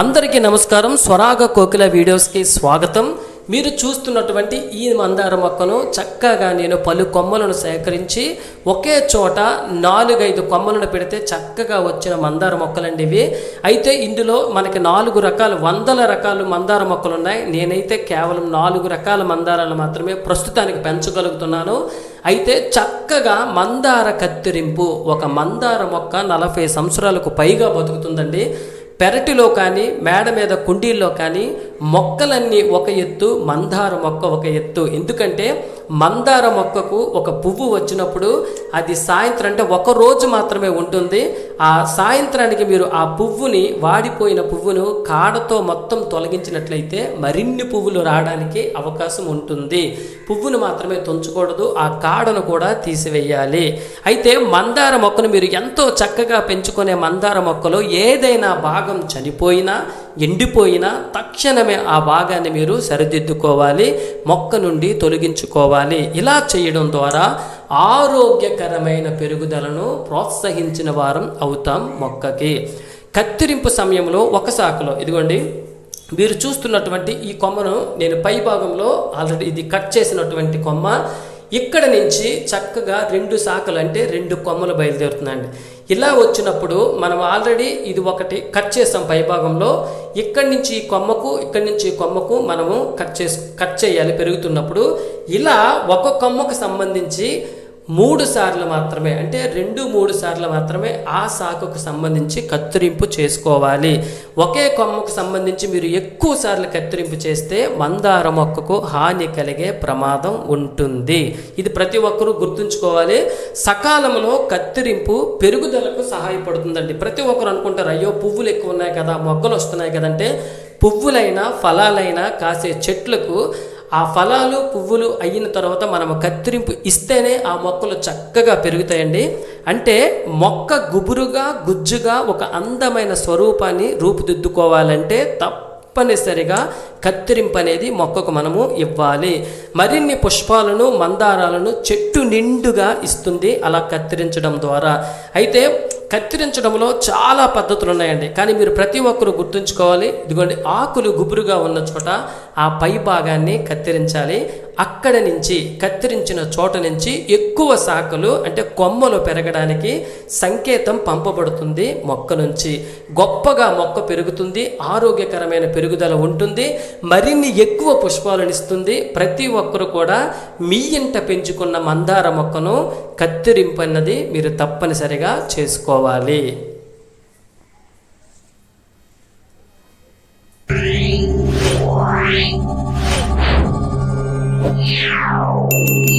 అందరికీ నమస్కారం. స్వరాగ కోకిల వీడియోస్కి స్వాగతం. మీరు చూస్తున్నటువంటి ఈ మందార మొక్కను చక్కగా నేను పలు కొమ్మలను సేకరించి ఒకే చోట నాలుగైదు కొమ్మలను పెడితే చక్కగా వచ్చిన మందార మొక్కలండి ఇవి. అయితే ఇందులో మనకి నాలుగు రకాల వందల రకాల మందార మొక్కలు ఉన్నాయి నేనైతే కేవలం నాలుగు రకాల మందారాలు మాత్రమే ప్రస్తుతానికి పెంచగలుగుతున్నాను. అయితే చక్కగా మందార కత్తిరింపు ఒక మందార మొక్క నలభై సంవత్సరాలకు పైగా బతుకుతుందండి. పెరటిలో కానీ మేడ మీద కుండీల్లో కానీ మొక్కలన్నీ ఒక ఎత్తు మందార మొక్క ఒక ఎత్తు. ఎందుకంటే మందార మొక్కకు ఒక పువ్వు వచ్చినప్పుడు అది సాయంత్రం అంటే ఒక రోజు మాత్రమే ఉంటుంది. ఆ సాయంత్రానికి మీరు ఆ పువ్వుని వాడిపోయిన పువ్వును కాడతో మొత్తం తొలగించినట్లయితే మరిన్ని పువ్వులు రావడానికి అవకాశం ఉంటుంది. పువ్వును మాత్రమే తుంచకూడదు ఆ కాడను కూడా తీసివేయాలి. అయితే మందార మొక్కను మీరు ఎంతో చక్కగా పెంచుకునే మందార మొక్కలో ఏదైనా భాగం చనిపోయినా ఎండిపోయినా తక్షణమే ఆ భాగాన్ని మీరు సరిదిద్దుకోవాలి మొక్క నుండి తొలగించుకోవాలి. ఇలా చేయడం ద్వారా ఆరోగ్యకరమైన పెరుగుదలను ప్రోత్సహించిన వారం అవుతాం మొక్కకి. కత్తిరింపు సమయంలో ఒక శాఖలో ఇదిగోండి మీరు చూస్తున్నటువంటి ఈ కొమ్మను నేను పై భాగంలో ఆల్రెడీ ఇది కట్ చేసినటువంటి కొమ్మ ఇక్కడ నుంచి చక్కగా రెండు శాఖలు అంటే రెండు కొమ్మలు బయలుదేరుతుందండి ఇలా వచ్చినప్పుడు మనం ఆల్రెడీ ఇది ఒకటి కట్ చేస్తాం పై భాగంలో. ఇక్కడి నుంచి ఈ కొమ్మకు ఇక్కడి నుంచి ఈ కొమ్మకు మనము కట్ చేసి కట్ చేయాలి పెరుగుతున్నప్పుడు. ఇలా ఒక కొమ్మకు సంబంధించి మూడు సార్లు మాత్రమే అంటే రెండు మూడు సార్లు మాత్రమే ఆ సాకుకు సంబంధించి కత్తిరింపు చేసుకోవాలి. ఒకే కొమ్మకు సంబంధించి మీరు ఎక్కువ సార్లు కత్తిరింపు చేస్తే మందార మొక్కకు హాని కలిగే ప్రమాదం ఉంటుంది. ఇది ప్రతి ఒక్కరూ గుర్తుంచుకోవాలి. సకాలంలో కత్తిరింపు పెరుగుదలకు సహాయపడుతుందండి. ప్రతి ఒక్కరు అనుకుంటారు అయ్యో పువ్వులు ఎక్కువ ఉన్నాయి కదా మొగ్గలు వస్తున్నాయి కదంటే పువ్వులైనా ఫలాలైనా కాసే చెట్లకు ఆ ఫలాలు పువ్వులు అయిన తర్వాత మనం కత్తిరింపు ఇస్తేనే ఆ మొక్కలు చక్కగా పెరుగుతాయండి. అంటే మొక్క గుబురుగా గుజ్జుగా ఒక అందమైన స్వరూపాన్ని రూపుదిద్దుకోవాలంటే తప్పనిసరిగా కత్తిరింపు అనేది మొక్కకు మనము ఇవ్వాలి. మరిన్ని పుష్పాలను మందారాలను చెట్టు నిండుగా ఇస్తుంది అలా కత్తిరించడం ద్వారా. అయితే కత్తిరించడంలో చాలా పద్ధతులు ఉన్నాయండి కానీ మీరు ప్రతి ఒక్కరు గుర్తుంచుకోవాలి. ఇదిగోండి ఆకులు గుబురుగా ఉన్న చోట ఆ పై భాగాన్ని కత్తిరించాలి. అక్కడ నుంచి కత్తిరించిన చోట నుంచి ఎక్కువ శాఖలు అంటే కొమ్మలు పెరగడానికి సంకేతం పంపబడుతుంది మొక్క నుంచి. గొప్పగా మొక్క పెరుగుతుంది ఆరోగ్యకరమైన పెరుగుదల ఉంటుంది మరిన్ని ఎక్కువ పుష్పాలను ఇస్తుంది. ప్రతి ఒక్కరు కూడా మీ ఇంట పెంచుకున్న మందార మొక్కను కత్తిరింపన్నది మీరు తప్పనిసరిగా చేసుకోవాలి. Yeah.